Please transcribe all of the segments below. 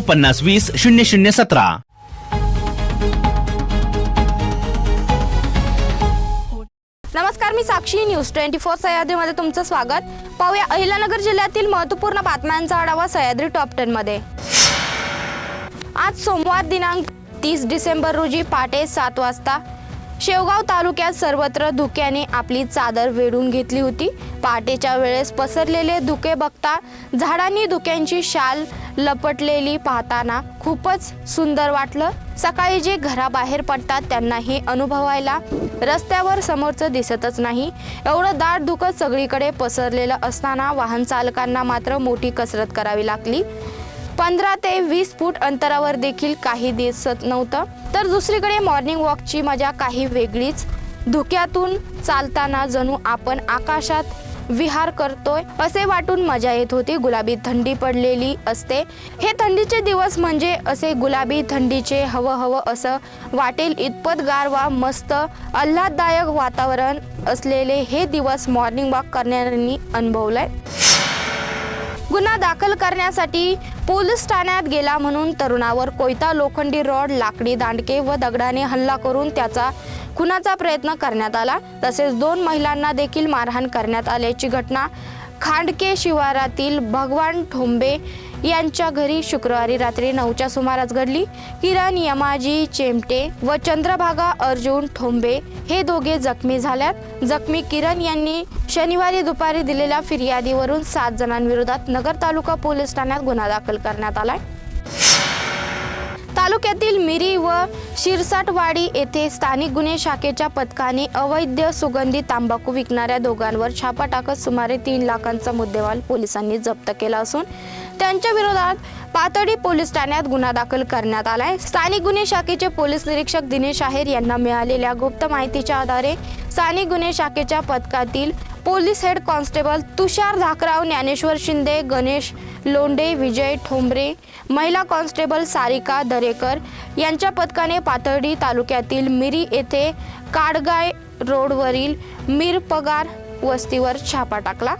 पन्नास वीस शून्य शून्य सतरा. नमस्कार मी साक्षी. न्यूज ट्वेंटी फोर सह्याद्रीमध्ये तुमचं स्वागत. पाहूया अहिलानगर जिल्ह्यातील महत्त्वपूर्ण बातम्यांचा आढावा सह्याद्री टॉप टेन मध्ये आज सोमवार दिनांक तीस डिसेंबर रोजी पहाटे सात वाजता शेवगाव तालुक्यात सर्वत्र धुक्याने आपली चादर वेढून घेतली होती. पहाटेच्या वेळेस पसरलेले धुके बघता झाडांनी धुक्यांची शाल लपटलेली पाहताना खूपच सुंदर वाटलं. सकाळी जे घराबाहेर पडतात त्यांना हे अनुभवायला रस्त्यावर समोरचं दिसतच नाही. एवढं दाट धुकं सगळीकडे पसरलेलं असताना वाहन चालकांना मात्र मोठी कसरत करावी लागली. पंधरा ते वीस फूट अंतरावर देखील काही दिसत नव्हतं. तर दुसरीकडे मॉर्निंग वॉकची मजा काही वेगळीच. धुक्यातून चालताना जणू आपण आकाशात विहार करतोय असे वाटून मजा येत होती. गुलाबी थंडी पडलेली असते. हे थंडीचे दिवस म्हणजे असे गुलाबी थंडीचे हवं हवं असं वाटेल. इतपत गारवा मस्त आल्हाददायक वातावरण असलेले हे दिवस मॉर्निंग वॉक करणाऱ्यांनी अनुभवलंय. गुन्हा दाखल करण्यासाठी पोलीस ठाण्यात गेला म्हणून तरुणावर कोयता लोखंडी रॉड लाकडी दांडके व दगडाने हल्ला करून त्याचा खुनाचा प्रयत्न करण्यात आला. तसेच दोन महिलांना देखील मारहाण करण्यात आल्याची घटना खांडके शिवारातील भगवान ठोंबे यांच्या घरी शुक्रवारी रात्री नऊच्या सुमारास घडली. किरण यमाजी चेमटे व चंद्रभागा अर्जुन ठोंबे हे दोघे जखमी झाल्यात. जखमी किरण यांनी शनिवारी दुपारी दिलेल्या फिर्यादीवरून सात जणांविरोधात नगर तालुका पोलीस ठाण्यात गुन्हा दाखल करण्यात आलाय. तालुक्यातील मिरी व शिरसाटवाडी येथे स्थानिक गुन्हे शाखेच्या पथकाने अवैध सुगंधी तांबाखू विकणाऱ्या दोघांवर छापा टाकत सुमारे तीन लाखांचा मुद्देमाल पोलिसांनी जप्त केला असून त्यांच्या विरोधात पातळी पोलीस ठाण्यात गुन्हा दाखल करण्यात आलाय. स्थानिक गुन्हे शाखेचे पोलीस निरीक्षक दिनेश आहेर यांना मिळालेल्या गुप्त माहितीच्या आधारे स्थानिक गुन्हे शाखेच्या पथकातील police head constable Tushar Dhakrao Dnyaneshwar Shinde Ganesh Londe Vijay Thombare महिला कॉन्स्टेबल सारिका दरेकर यांच्या पथकाने पाथर्डी तालुक्यातील मिरी येथे काडगाय रोडवरील मिरपगार वस्तीवर छापा टाकला.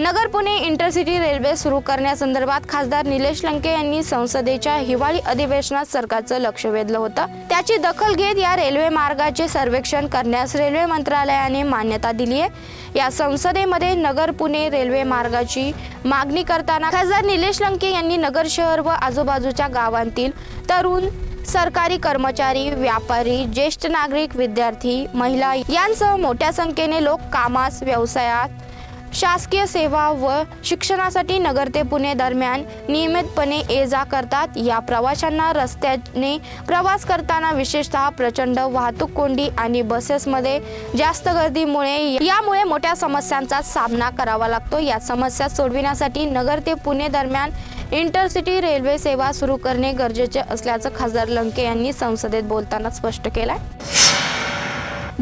नगर पुणे इंटरसिटी रेल्वे सुरू करण्यासंदर्भात खासदार निलेश लंके यांनी संसदेच्या हिवाळी अधिवेशनात सरकारचं लक्ष वेधलं होतं. त्याची दखल घेत या रेल्वे मार्गाचे सर्वेक्षण करण्यास रेल्वे मंत्रालयाने मान्यता दिली आहे. या संसदेमध्ये नगर पुणे रेल्वे मार्गाची मागणी करताना खासदार निलेश लंके यांनी नगर शहर व आजूबाजूच्या गावांतील तरुण सरकारी कर्मचारी व्यापारी ज्येष्ठ नागरिक विद्यार्थी महिला यांसह मोठ्या संख्येने लोक कामास व्यवसायात शासकीय सेवा व शिक्षणासाठी नगर ते पुणे दरम्यान नियमितपणे ये जा करतात. या प्रवाशांना रस्त्याने प्रवास करताना विशेषतः प्रचंड वाहतूक कोंडी आणि बसेसमध्ये जास्त गर्दीमुळे यामुळे मोठ्या समस्यांचा सामना करावा लागतो. या समस्या सोडविण्यासाठी नगर ते पुणे दरम्यान इंटरसिटी रेल्वे सेवा सुरू करणे गरजेचे असल्याचं खासदार लंके यांनी संसदेत बोलताना स्पष्ट केलंय.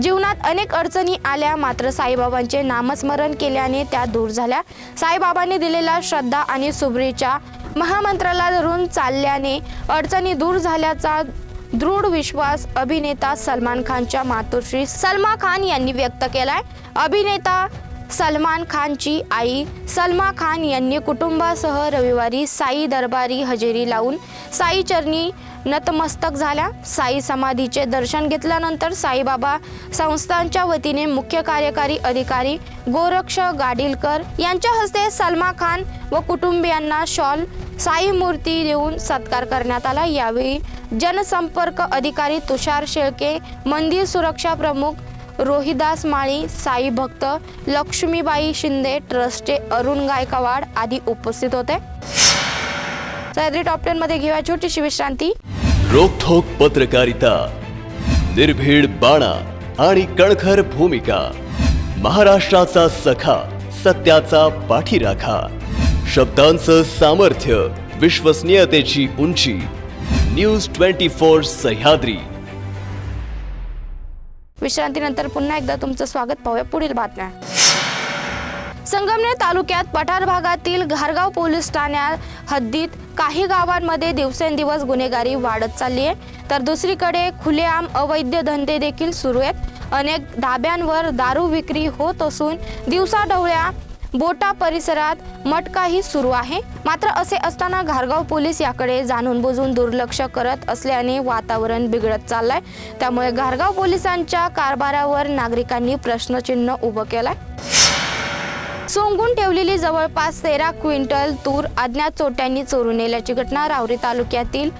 जीवनात अनेक अडचणी आल्या मात्र साईबाबांचे नामस्मरण केल्याने त्या दूर झाल्या. साईबाबांनी दिलेल्या श्रद्धा आणि सुबरीच्या महामंत्राला धरून चालल्याने अडचणी दूर झाल्याचा दृढ विश्वास अभिनेता सलमान खानच्या मातोश्री सलमा खान यांनी व्यक्त केलाय. अभिनेता सलमान खानची आई सलमा खान यांनी कुटुंबासह रविवारी साई दरबारी हजेरी लावून साई चरणी नतमस्तक झाल्या. साई समाधीचे दर्शन घेतल्यानंतर साईबाबा संस्थांच्या वतीने मुख्य कार्यकारी अधिकारी गोरक्ष गाडीलकर यांच्या हस्ते सलमा खान व कुटुंबियांना शॉल साई मूर्ती देऊन सत्कार करण्यात आला. यावेळी जनसंपर्क अधिकारी तुषार शेळके मंदिर सुरक्षा प्रमुख रोहिदास माळी साई भक्त लक्ष्मीबाई शिंदे ट्रस्टचे अरुण गायकवाड आदी उपस्थित होते. सह्याद्री टॉप टेन मध्ये घेऊया छोटीशी विश्रांती. रोकठोक पत्रकारिता निर्भीड बाणा आणि कणखर भूमिका महाराष्ट्राचा सखा सत्याचा पाठीराखा शब्दांचं सामर्थ्य विश्वसनीयतेची उंची न्यूज ट्वेंटी फोर सह्याद्री. विश्रांतीनंतर पुन्हा एकदा तुमचं स्वागत पाहूया पुढील बातम्या. संगमनेर तालुक्यात पठार भागातील घारगाव पोलीस ठाण्यात हद्दीत काही गावांमध्ये दिवसेंदिवस गुन्हेगारी वाढत चालली आहे. तर दुसरीकडे खुलेआम अवैध धंदे देखील सुरू आहेत. अनेक धाब्यांवर दारू विक्री होत असून दिवसाढवळ्या बोटा परिसरात मटकाही सुरू आहे. मात्र असे असताना घारगाव पोलीस याकडे जाणून बुजून दुर्लक्ष करत असल्याने वातावरण बिघडत चाललंय. त्यामुळे घारगाव पोलिसांच्या कारभारावर नागरिकांनी प्रश्नचिन्ह उभं केलंय. सोंगून ठेवलेली जवळपास तेरा क्विंटल तूर अज्ञात चोट्यांनी चोरून नेल्याची घटना रावरी तालुक्यातील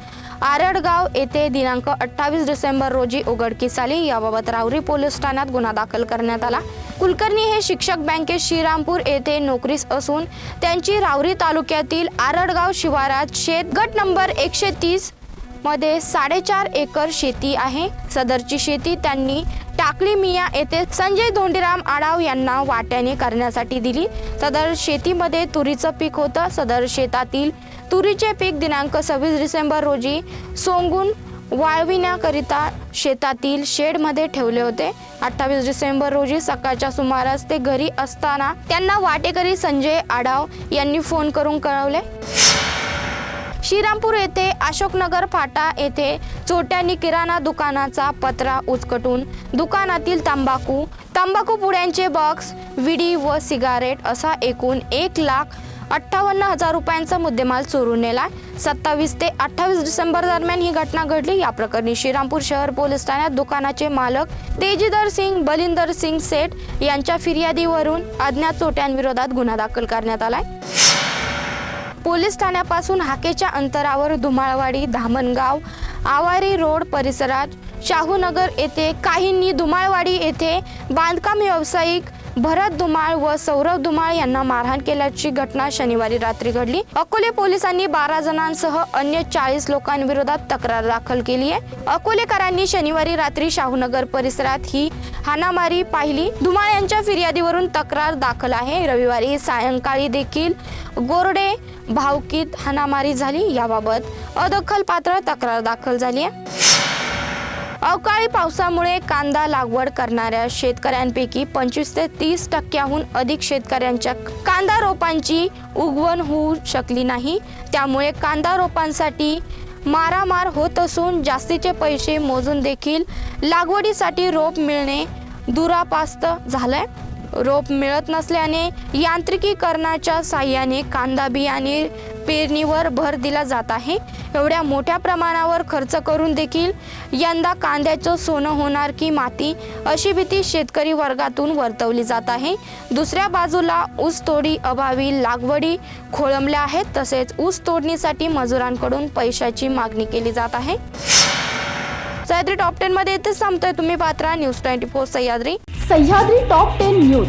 आरडगाव येथे दिनांक अठ्ठावीस डिसेंबर रोजी उघडकीस आली. याबाबत रावरी पोलीस ठाण्यात गुन्हा दाखल करण्यात आला. कुलकर्णी हे शिक्षक बँकेत श्रीरामपूर येथे नोकरीस असून त्यांची रावरी तालुक्यातील आरडगाव शिवारात शेत गट नंबर एकशे तीसमध्ये साडेचार एकर शेती आहे. सदरची शेती त्यांनी टाकळी मिया येथे संजय धोंडीराम आडाव यांना वाट्याने करण्यासाठी दिली. सदर शेतीमध्ये तुरीचं पीक होतं. सदर शेतातील तुरीचे पीक दिनांक सव्वीस डिसेंबर रोजी सोंगून वाळविण्याकरिता शेतातील शेडमध्ये ठेवले होते. अठ्ठावीस डिसेंबर रोजी सकाळच्या सुमारास ते घरी असताना त्यांना वाटेकरी संजय आडाव यांनी फोन करून कळवले. श्रीरामपूर येथे अशोकनगर फाटा येथे चोट्यांनी किराणा दुकानाचा पत्रा उचकटून दुकानातील तंबाखू तंबाखू पुड्यांचे बॉक्स विडी व सिगारेट असा एकूण एक लाख अठ्ठावन्न हजार रुपयांचा मुद्देमाल चोरून नेला. सत्तावीस ते अठ्ठावीस डिसेंबर दरम्यान ही घटना घडली. या प्रकरणी श्रीरामपूर शहर पोलीस ठाण्यात दुकानाचे मालक तेजीदर सिंग बलिंदर सिंग सेठ यांच्या फिर्यादीवरून अज्ञात चोट्यांविरोधात गुन्हा दाखल करण्यात आलाय. पोलीस ठाण्यापासून हाकेच्या अंतरावर धुमाळवाडी धामणगाव आवारी रोड परिसरात शाहूनगर येथे काहींनी धुमाळवाडी येथे बांधकाम व्यावसायिक भरत धुमाळ व सौरभ धुमाळ यांना मारहाण केल्याची घटना शनिवारी रात्री घडली. अकोले पोलिसांनी बारा जणांसह अन्य चाळीस लोकांविरोधात तक्रार दाखल केली आहे. अकोलेकरांनी शनिवारी रात्री शाहूनगर परिसरात ही हाणामारी पाहिली. धुमाळ यांच्या फिर्यादीवरून तक्रार दाखल आहे. रविवारी सायंकाळी देखील गोरडे भावकीत हाणामारी झाली. याबाबत अदखल पात्र तक्रार दाखल झाली आहे. अवकाळी पावसामुळे कांदा लागवड करणाऱ्या शेतकऱ्यांपैकी पंचवीस ते तीस टक्क्याहून अधिक शेतकऱ्यांच्या कांदा रोपांची उगवण होऊ शकली नाही. त्यामुळे कांदा रोपांसाठी मारामार होत असून जास्तीचे पैसे मोजून देखील लागवडीसाठी रोप मिळणे दुरापास्त झालंय. रोप मिळत नसल्याने यांत्रिकीकरणाच्या साह्याने कांदा बियाणे पेरणीवर भर दिला जात आहे. एवढ्या मोठ्या प्रमाणावर खर्च करून देखील यंदा कांद्याचं सोनं होणार की माती अशी भीती शेतकरी वर्गातून वर्तवली जात आहे. दुसऱ्या बाजूला ऊस तोडी अभावी लागवडी खोळंबल्या आहेत. तसेच ऊस तोडणीसाठी मजुरांकडून पैशाची मागणी केली जात आहे. सह्याद्री टॉप टेन मध्ये इथेच संपतोय. तुम्ही Patra news twenty four Sahyadri. Sahyadri top ten news.